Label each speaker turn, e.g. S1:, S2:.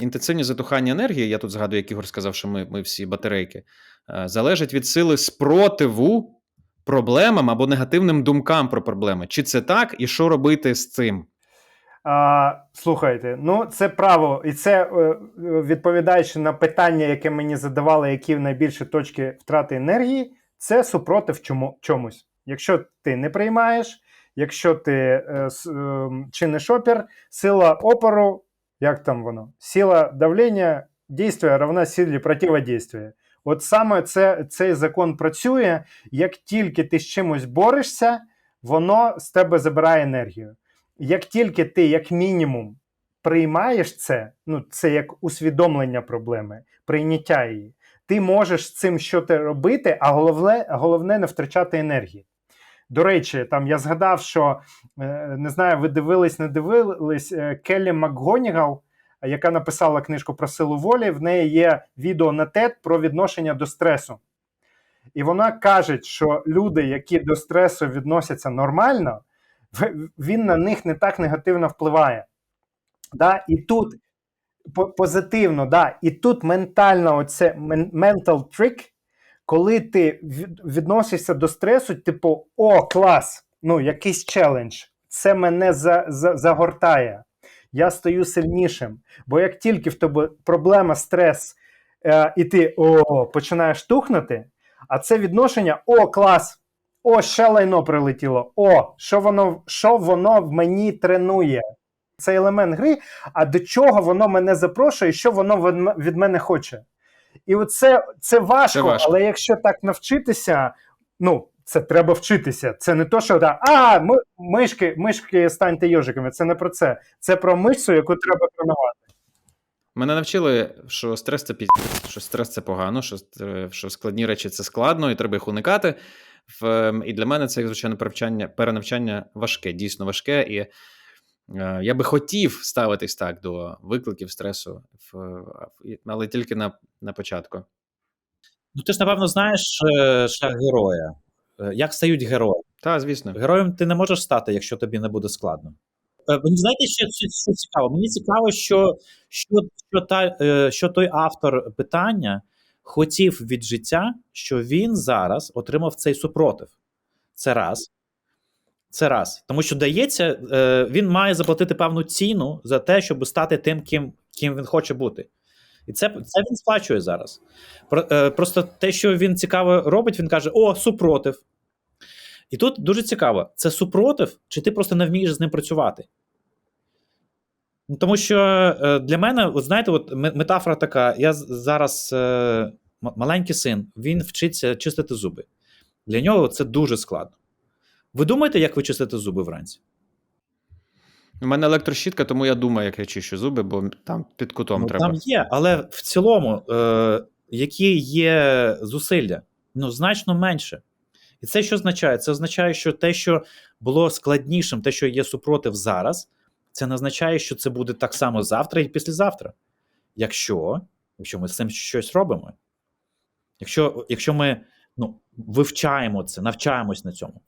S1: інтенсивні затухання енергії, я тут згадую, як Ігор сказав, що ми, ми всі батарейки, е, залежить від сили спротиву проблемам або негативним думкам про проблеми. Чи це так, і що робити з цим?
S2: А, слухайте, ну це право, і це е, е, відповідаючи на питання, яке мені задавали, які найбільші точки втрати енергії, це супротив чому, чомусь. Якщо ти не приймаєш, якщо ти е, е, чиниш опір, сила опору, як там воно? Сила давлення, дійство равна силі противодействия. От саме це, цей закон працює, як тільки ти з чимось борешся, воно з тебе забирає енергію як тільки ти, як мінімум, приймаєш це, ну це як усвідомлення проблеми, прийняття її, ти можеш з цим що ти робити, а головне, головне не втрачати енергії. До речі, там я згадав, що е, не знаю, ви дивились, не дивились е, Келлі МакГонігал, яка написала книжку про силу волі. В неї є відео на TED про відношення до стресу. І вона каже, що люди, які до стресу відносяться нормально, він на них не так негативно впливає. Да? І тут позитивно, да, і тут ментально оце мен- mental trick, коли ти відносишся до стресу, типу, о, клас, ну, якийсь челендж, це мене за, за, загортає. Я стаю сильнішим. Бо як тільки в тебе проблема, стрес, е, і ти о, починаєш тухнути, а це відношення: о, клас! О, ще лайно прилетіло. О, що воно, що воно в мені тренує. Це елемент гри, а до чого воно мене запрошує, що воно від мене хоче. І оце це важко,
S1: Це важко.
S2: але якщо так навчитися, ну, це треба вчитися. Це не то, що да, а, ми, мишки, мишки станьте йожиками. Це не про це. Це про мишцю, яку треба тренувати.
S1: Мене навчили, що стрес це піздець, що стрес це погано, що, що складні речі це складно, і треба їх уникати. В, ем, і для мене це, звичайно, перевчання, перенавчання важке, дійсно важке. І я би хотів ставитись так до викликів стресу, в- але тільки на, на початку.
S3: Ну, ти ж, напевно, знаєш е, шлях героя. Е, Як стають герої?
S1: Та, звісно.
S3: Героєм ти не можеш стати, якщо тобі не буде складно. Е, Мені знаєте, що, що, що цікаво? Мені цікаво, що, що, що, та, е, що той автор питання хотів від життя, що він зараз отримав цей супротив. Це раз. Це раз. Тому що дається, е, він має заплатити певну ціну за те, щоб стати тим, ким, ким він хоче бути. І це, це він сплачує зараз. Е, просто те, що він цікаво робить, він каже: О, супротив. І тут дуже цікаво: це супротив, чи ти просто не вмієш з ним працювати? Ну, Тому що е, для мене, от знаєте, от метафора така: я зараз маленький син, він вчиться чистити зуби. Для нього це дуже складно. Ви думаєте, як ви чистите зуби вранці?
S1: У мене електрощітка, тому я думаю, як я чищу зуби, бо там під кутом
S3: ну,
S1: треба.
S3: Там є, але в цілому, е, які є зусилля, ну значно менше. І це що означає? Це означає, що те, що було складнішим, те, що є супротив зараз, це не означає, що це буде так само завтра і післязавтра. Якщо, якщо ми з цим щось робимо, якщо, якщо ми ну, вивчаємо це, навчаємось на цьому.